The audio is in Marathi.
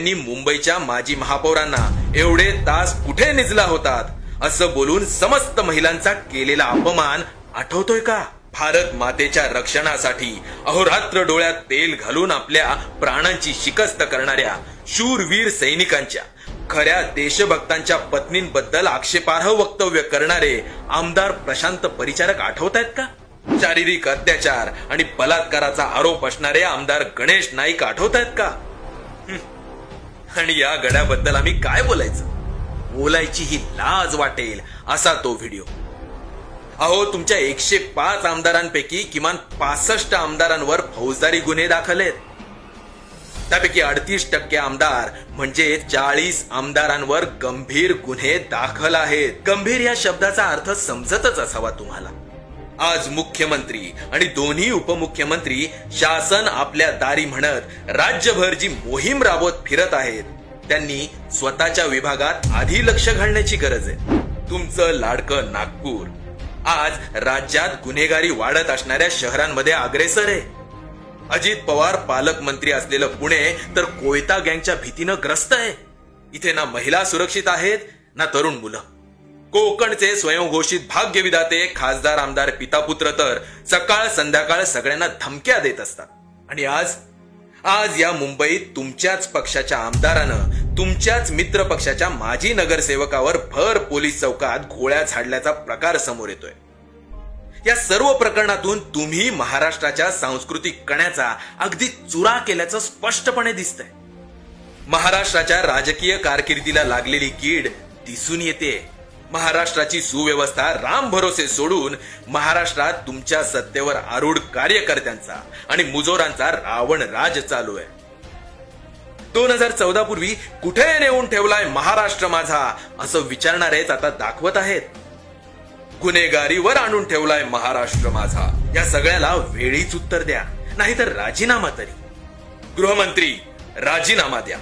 त्यांनी मुंबईच्या माजी महापौरांना एवढे तास कुठे निजला होतात असं बोलून समस्त महिलांचा केलेला अपमान आठवतोय का? भारत मातेच्या रक्षणासाठी अहोरात्र डोळ्यात तेल घालून आपल्या प्राणांची शिकस्त करणाऱ्या शूरवीर सैनिकांच्या खऱ्या देशभक्तांच्या पत्नींबद्दल आक्षेपार्ह वक्तव्य करणारे आमदार प्रशांत परिचारक आठवत आहेत का? शारीरिक अत्याचार आणि बलात्काराचा आरोप असणारे आमदार गणेश नाईक आठवत आहेत का आणि या गड्याबद्दल आम्ही काय बोलायचं? बोलायची ही लाज वाटेल असा तो व्हिडिओ. अहो तुमच्या एकशे पाच आमदारांपैकी किमान पासष्ट आमदारांवर फौजदारी गुन्हे दाखल आहेत त्यापैकी अडतीस टक्के आमदार म्हणजे चाळीस आमदारांवर गंभीर गुन्हे दाखल आहेत. गंभीर या शब्दाचा अर्थ समजतच असावा तुम्हाला. आज मुख्यमंत्री आणि दोन्ही उपमुख्यमंत्री शासन आपल्या दारी म्हणत राज्यभर जी मोहीम राबवत फिरत आहेत त्यांनी स्वतःच्या विभागात आधी लक्ष घालण्याची गरज आहे. तुमचं लाडकं नागपूर. आज राज्यात गुन्हेगारी वाढत असणाऱ्या शहरांमध्ये अग्रेसर आहे. अजित पवार पालकमंत्री असलेलं पुणे तर कोयता गँगच्या भीतीनं ग्रस्त आहे. इथे ना महिला सुरक्षित आहेत ना तरुण मुलं. कोकणचे स्वयंघोषित भाग्यविधाते खासदार आमदार पितापुत्र तर सकाळ संध्याकाळ सगळ्यांना धमक्या देत असतात. आणि आज? आज या मुंबईत तुमच्याच पक्षाच्या आमदारानं तुमच्याच मित्र पक्षाच्या माजी नगरसेवकावर भर पोलीस चौकात गोळ्या झाडल्याचा प्रकार समोर येतोय. या सर्व प्रकरणातून तुम्ही महाराष्ट्राच्या सांस्कृतिक कण्याचा अगदी चुरा केल्याचं स्पष्टपणे दिसतंय. महाराष्ट्राच्या राजकीय कारकिर्दीला लागलेली कीड दिसून येते महाराष्ट्राची सुव्यवस्था राम भरोसे सोडून महाराष्ट्रात तुमच्या सत्तेवर आरूढ कार्यकर्त्यांचा आणि मुजोरांचा रावण राज चालू आहे. दोन हजार चौदा पूर्वी कुठे नेऊन ठेवलाय महाराष्ट्र माझा असं विचारणारेच आता दाखवत आहेत. गुन्हेगारीवर आणून ठेवलाय महाराष्ट्र माझा. या सगळ्याला वेळीच उत्तर द्या नाहीतर राजीनामा तरी. गृहमंत्री राजीनामा द्या.